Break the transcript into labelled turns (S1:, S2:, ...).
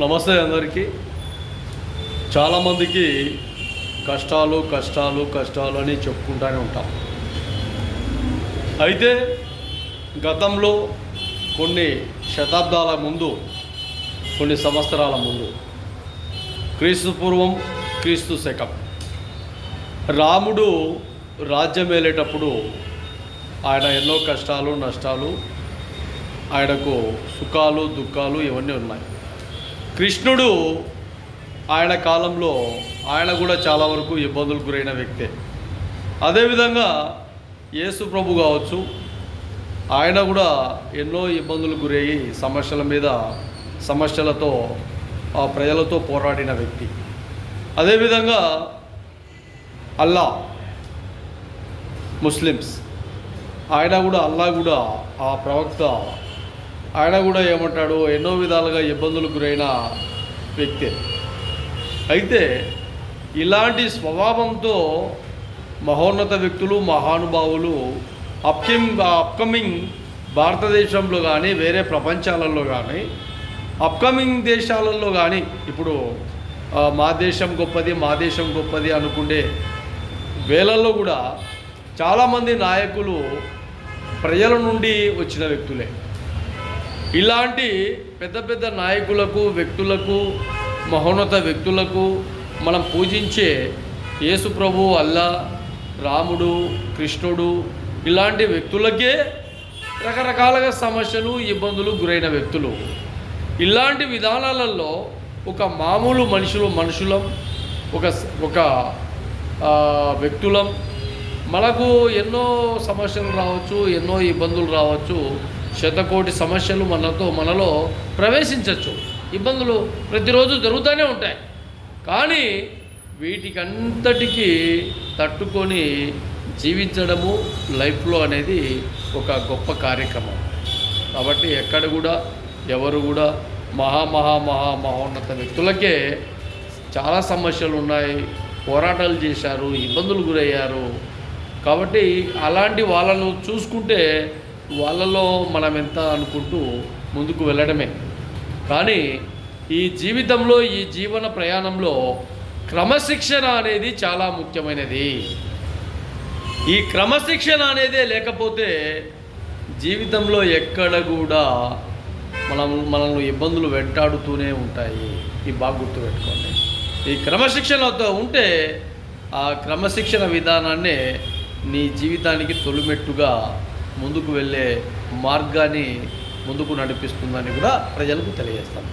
S1: నమస్తే అందరికీ. చాలామందికి కష్టాలు కష్టాలు కష్టాలు అని చెప్పుకుంటూనే ఉంటాం. అయితే గతంలో కొన్ని శతాబ్దాల ముందు కొన్ని సంవత్సరాల ముందు క్రీస్తు పూర్వం క్రీస్తు శకం రాముడు రాజ్యం వెళ్ళేటప్పుడు ఆయన ఎన్నో కష్టాలు నష్టాలు ఆయనకు సుఖాలు దుఃఖాలు ఇవన్నీ ఉన్నాయి. కృష్ణుడు ఆయన కాలంలో ఆయన కూడా చాలా వరకు ఇబ్బందులకు గురైన వ్యక్తే. అదేవిధంగా యేసు ప్రభు కావచ్చు ఆయన కూడా ఎన్నో ఇబ్బందులు గురయ్యి సమస్యల మీద సమస్యలతో ఆ ప్రజలతో పోరాడిన వ్యక్తి. అదేవిధంగా అల్లా ముస్లిమ్స్ ఆయన కూడా అల్లా కూడా ఆ ప్రవక్త ఆయన కూడా ఏమంటాడు ఎన్నో విధాలుగా ఇబ్బందులకు గురైన వ్యక్తి. అయితే ఇలాంటి స్వభావంతో మహోన్నత వ్యక్తులు మహానుభావులు అప్కమింగ్ అప్కమింగ్ భారతదేశంలో కానీ వేరే ప్రపంచాలలో కానీ అప్కమింగ్ దేశాలలో కానీ ఇప్పుడు మా దేశం గొప్పది మా దేశం గొప్పది అనుకుండే వేళల్లో కూడా చాలామంది నాయకులు ప్రజల నుండి వచ్చిన వ్యక్తులే. ఇలాంటి పెద్ద పెద్ద నాయకులకు వ్యక్తులకు మహోన్నత వ్యక్తులకు మనం పూజించే యేసు ప్రభు అల్లా రాముడు కృష్ణుడు ఇలాంటి వ్యక్తులకే రకరకాలుగా సమస్యలు ఇబ్బందులు గురైన వ్యక్తులు. ఇలాంటి విధానాలలో ఒక మామూలు మనుషులు మనుషులం ఒక ఒక వ్యక్తులం మనకు ఎన్నో సమస్యలు రావచ్చు ఎన్నో ఇబ్బందులు రావచ్చు శతకోటి సమస్యలు మనతో మనలో ప్రవేశించవచ్చు ఇబ్బందులు ప్రతిరోజు జరుగుతూనే ఉంటాయి. కానీ వీటికంతటికీ తట్టుకొని జీవించడము లైఫ్లో అనేది ఒక గొప్ప కార్యక్రమం. కాబట్టి ఎక్కడ కూడా ఎవరు కూడా మహా మహా మహా మహోన్నత వ్యక్తులకే చాలా సమస్యలు ఉన్నాయి. పోరాటాలు చేశారు ఇబ్బందులు గురయ్యారు. కాబట్టి అలాంటి వాళ్ళను చూసుకుంటే వాళ్ళలో మనం ఎంత అనుకుంటూ ముందుకు వెళ్ళడమే. కానీ ఈ జీవితంలో ఈ జీవన ప్రయాణంలో క్రమశిక్షణ అనేది చాలా ముఖ్యమైనది. ఈ క్రమశిక్షణ అనేదే లేకపోతే జీవితంలో ఎక్కడ కూడా మనం మనల్ని ఇబ్బందులు వెంటాడుతూనే ఉంటాయి. ఈ బాగా గుర్తుపెట్టుకోండి ఈ క్రమశిక్షణతో ఉంటే ఆ క్రమశిక్షణ విధానాన్నే నీ జీవితానికి తొలిమెట్టుగా ముందుకు వెళ్ళే మార్గాన్ని ముందుకు నడిపిస్తుందని కూడా ప్రజలకు తెలియజేస్తాం.